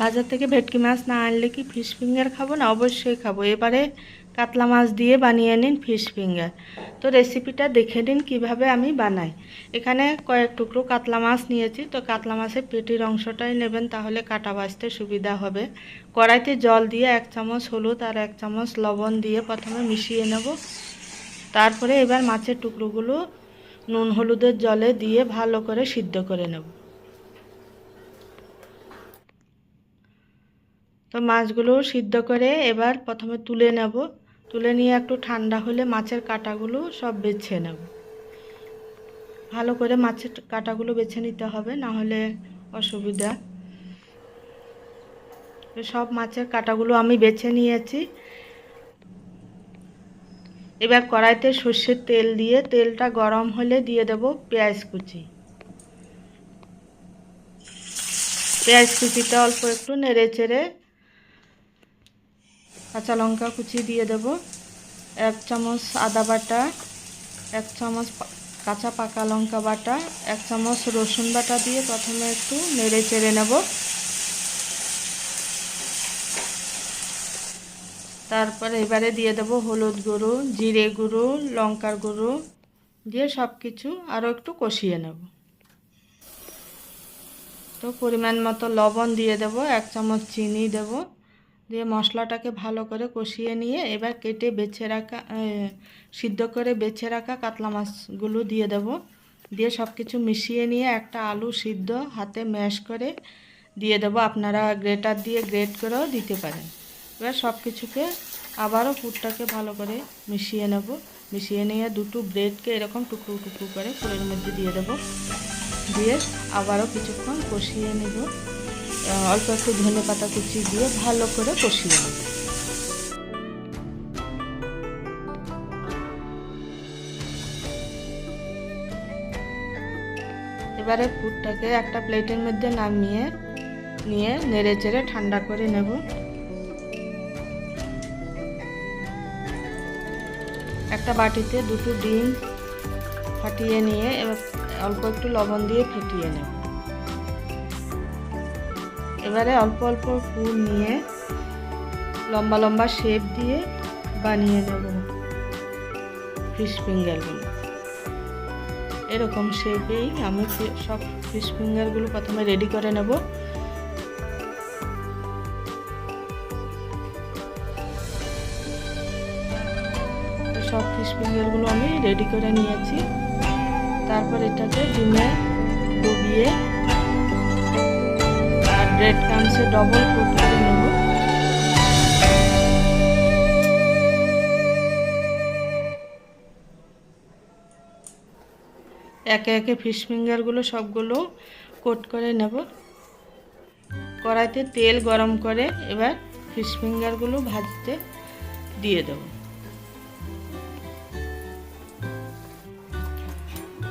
বাজার থেকে ভেটকি মাছ না আনলে কি ফিশ ফিঙ্গার খাব? না, অবশ্যই খাব। এবারে কাতলা মাছ দিয়ে বানিয়ে নিন ফিশ ফিঙ্গার তো রেসিপিটা দেখে নিন কীভাবে আমি বানাই। এখানে কয়েক টুকরো কাতলা মাছ নিয়েছি। তো কাতলা মাছের পেটির অংশটাই নেবেন, তাহলে কাটা বাছতে সুবিধা হবে। কড়াইতে জল দিয়ে এক চামচ হলুদ আর এক চামচ লবণ দিয়ে প্রথমে মিশিয়ে নেব। তারপরে এবার মাছের টুকরোগুলো নুন হলুদের জলে দিয়ে ভালো করে সিদ্ধ করে নেব। তো মাছগুলো সিদ্ধ করে এবার প্রথমে তুলে নেব। তুলে নিয়ে একটু ঠান্ডা হলে মাছের কাঁটাগুলো সব বেছে নেব। ভালো করে মাছের কাঁটাগুলো বেছে নিতে হবে, না হলে অসুবিধা। সব মাছের কাঁটাগুলো আমি বেছে নিয়েছি। এবার কড়াইতে সর্ষের তেল দিয়ে, তেলটা গরম হলে দিয়ে দেব পেঁয়াজ কুচি। পেঁয়াজ কুচিটা অল্প একটু নেড়ে চেড়ে কাঁচা লঙ্কা কুচি দিয়ে দেব। এক চামচ আদা বাটা, এক চামচ কাঁচা পাকা লঙ্কা বাটা, এক চামচ রসুন বাটা দিয়ে প্রথমে একটু নেড়ে চেড়ে নেব। তারপর এবারে দিয়ে দেব হলুদ গুঁড়ো, জিরে গুঁড়ো, লঙ্কার গুঁড়ো দিয়ে সব কিছু আরও একটু কষিয়ে নেব। তো পরিমাণ মতো লবণ দিয়ে দেব, এক চামচ চিনি দেব। দিয়ে মশলাটাকে ভালো করে কষিয়ে নিয়ে এবার কেটে বেছে রাখা সিদ্ধ করে বেছে রাখা কাতলা মাছগুলো দিয়ে দেব। দিয়ে সব কিছু মিশিয়ে নিয়ে একটা আলু সিদ্ধ হাতে ম্যাশ করে দিয়ে দেব। আপনারা গ্রেটার দিয়ে গ্রেট করেও দিতে পারেন। এবার সব কিছুকে আবারও পুরটাকে ভালো করে মিশিয়ে নেব। মিশিয়ে নিয়ে দুটো ব্রেডকে এরকম টুকরো টুকরো করে পুরের মধ্যে দিয়ে দেব। দিয়ে আবারও কিছুক্ষণ কষিয়ে নেব। অল্প একটু ধনে পাতা কুচি দিয়ে ভালো করে কষিয়ে নেব। এবারে পুরটাকে একটা প্লেটের মধ্যে নামিয়ে নিয়ে নেড়ে চেড়ে ঠান্ডা করে নেব। একটা বাটিতে দুটো ডিম ফাটিয়ে নিয়ে এবার অল্প একটু লবণ দিয়ে ফেটিয়ে নেব। এবারে অল্প অল্প ফুল নিয়ে লম্বা লম্বা শেপ দিয়ে বানিয়ে নেব ফিশ ফিঙ্গারগুলো এরকম শেপেই আমি সব ফিশ ফিঙ্গারগুলো প্রথমে রেডি করে নেব। সব ফিশ ফিঙ্গারগুলো আমি রেডি করে নিয়েছি। তারপর এটাকে ডিমে ডুবিয়ে ব্রেড ক্রামসে ডবল কোট করে নেব। একে একে ফিশ ফিঙ্গারগুলো সবগুলো কোট করে নেব। কড়াইতে তেল গরম করে এবার ফিশ ফিঙ্গারগুলো ভাজতে দিয়ে দেব।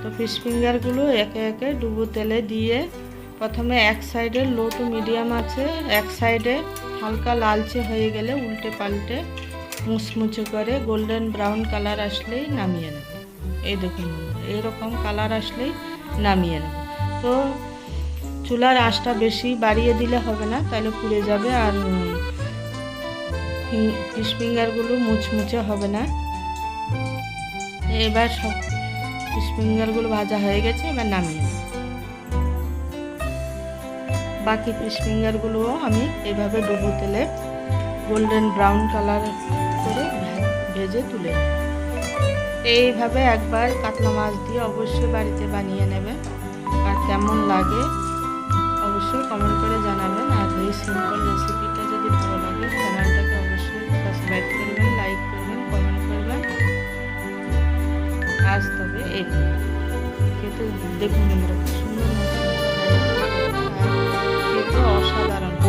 তো ফিশ ফিঙ্গারগুলো একে একে ডুবো তেলে দিয়ে প্রথমে এক সাইডে লো টু মিডিয়াম আছে, এক সাইডে হালকা লালচে হয়ে গেলে উল্টে পাল্টে মুচমুচে করে গোল্ডেন ব্রাউন কালার আসলেই নামিয়ে নেব। এই দেখুন, এরকম কালার আসলেই নামিয়ে নেব। তো চুলার আঁচটা বেশি বাড়িয়ে দিলে হবে না, তাহলে পুড়ে যাবে আর ফিশ ফিঙ্গারগুলো মুচমুচে হবে না। এবার সব ফিশ ফিঙ্গারগুলো ভাজা হয়ে গেছে, এবার নামিয়ে নেব। বাকি ফিশ আমি এভাবে ডুবো তেলে গোল্ডেন ব্রাউন কালার করে ভেজে তুলে এইভাবে একবার কাতলা মাছ দিয়ে অবশ্যই বাড়িতে বানিয়ে নেবেন আর কেমন লাগে অবশ্যই কমেন্ট করে জানাবেন। আর এই সিম্পল রেসিপিটা যদি ভালো লাগে চ্যানেলটাকে অবশ্যই সাবস্ক্রাইব করবেন লাইক করবেন কমেন্ট করবেন। আজ তবে এই। খেতে দেখুন কি সুন্দর মশলা হয়েছে। আর খেতে অসাধারণ